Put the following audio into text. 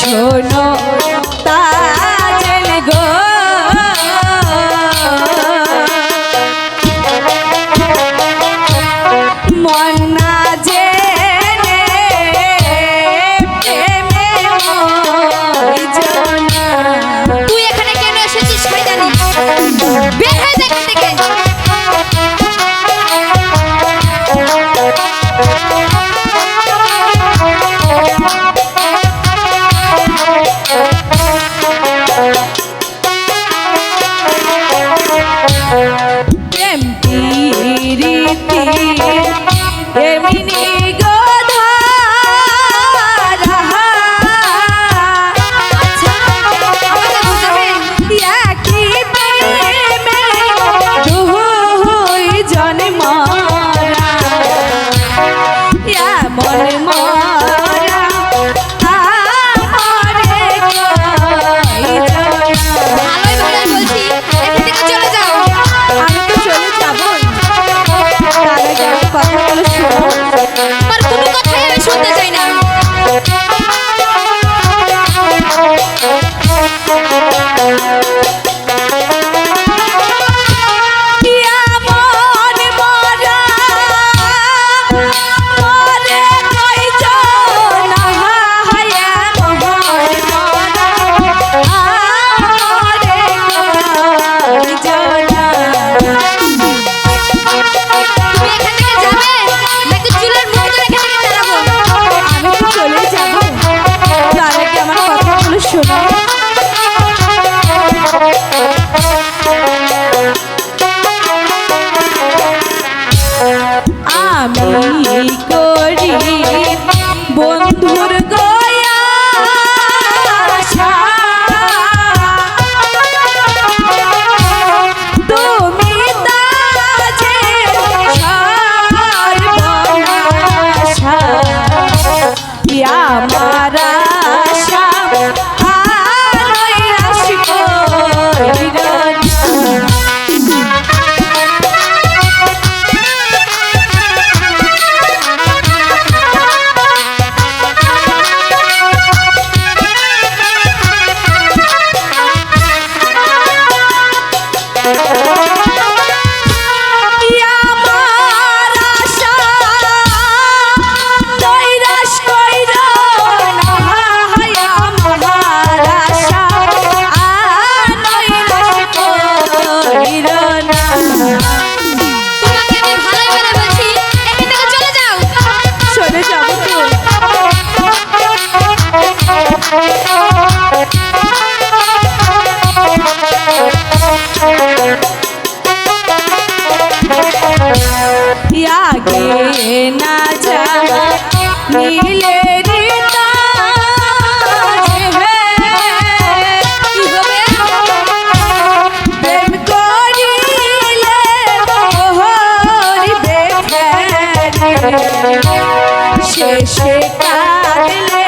শোনো। ती Thank. त्यागे ना जा नीले শেষে কাটলে